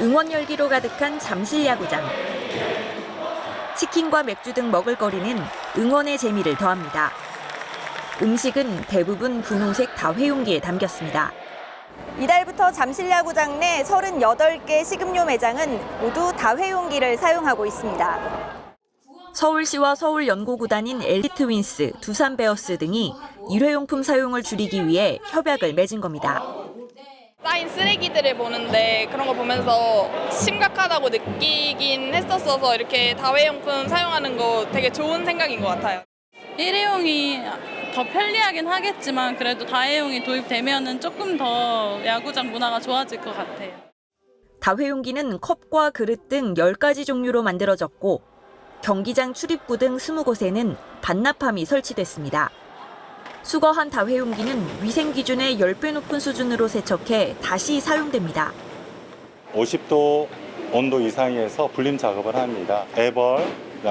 응원 열기로 가득한 잠실 야구장. 치킨과 맥주 등 먹을거리는 응원의 재미를 더합니다. 음식은 대부분 분홍색 다회용기에 담겼습니다. 이달부터 잠실 야구장 내 38개 식음료 매장은 모두 다회용기를 사용하고 있습니다. 서울시와 서울연고구단인 LG 트윈스, 두산 베어스 등이 일회용품 사용을 줄이기 위해 협약을 맺은 겁니다. 쌓인 쓰레기들을 보는데 그런 거 보면서 심각하다고 느끼긴 했었어서 이렇게 다회용품 사용하는 거 되게 좋은 생각인 것 같아요. 일회용이 더 편리하긴 하겠지만 그래도 다회용이 도입되면은 조금 더 야구장 문화가 좋아질 것 같아요. 다회용기는 컵과 그릇 등 10가지 종류로 만들어졌고 경기장 출입구 등 20곳에는 반납함이 설치됐습니다. 수거한 다회용기는 위생 기준의 10배 높은 수준으로 세척해 다시 사용됩니다. 50도 온도 이상에서 불림 작업을 합니다. 애벌,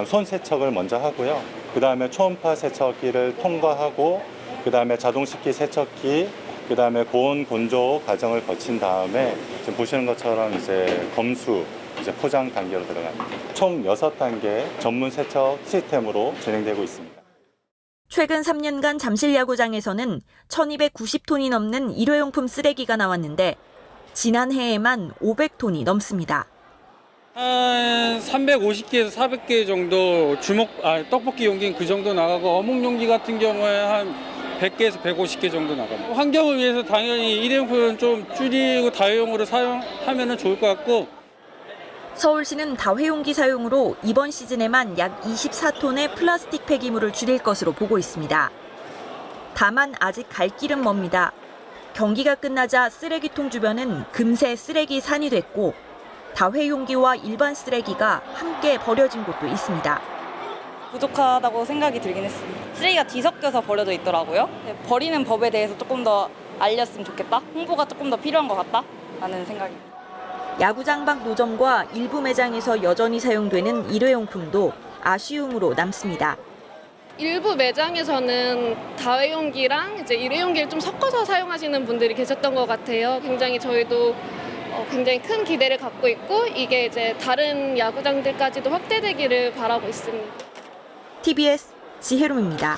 손 세척을 먼저 하고요. 그 다음에 초음파 세척기를 통과하고 그 다음에 자동 식기 세척기, 그 다음에 고온 건조 과정을 거친 다음에 지금 보시는 것처럼 이제 검수 이제 포장 단계로 들어갑니다. 총 6단계 전문 세척 시스템으로 진행되고 있습니다. 최근 3년간 잠실 야구장에서는 1290톤이 넘는 일회용품 쓰레기가 나왔는데 지난해에만 500톤이 넘습니다. 한 350개에서 400개 정도 주먹 아 떡볶이 용기는 그 정도 나가고 어묵 용기 같은 경우에 한 100개에서 150개 정도 나갑니다. 환경을 위해서 당연히 일회용품은 좀 줄이고 다회용으로 사용하면 좋을 것 같고 서울시는 다회용기 사용으로 이번 시즌에만 약 24톤의 플라스틱 폐기물을 줄일 것으로 보고 있습니다. 다만 아직 갈 길은 멉니다. 경기가 끝나자 쓰레기통 주변은 금세 쓰레기 산이 됐고 다회용기와 일반 쓰레기가 함께 버려진 곳도 있습니다. 부족하다고 생각이 들긴 했습니다. 쓰레기가 뒤섞여서 버려져 있더라고요. 버리는 법에 대해서 조금 더 알렸으면 좋겠다. 홍보가 조금 더 필요한 것 같다 라는 생각입니다. 야구장 밖 노점과 일부 매장에서 여전히 사용되는 일회용품도 아쉬움으로 남습니다. 일부 매장에서는 다회용기랑 이제 일회용기를 좀 섞어서 사용하시는 분들이 계셨던 것 같아요. 굉장히 저희도 어, 굉장히 큰 기대를 갖고 있고 이게 이제 다른 야구장들까지도 확대되기를 바라고 있습니다. TBS 지혜롬입니다.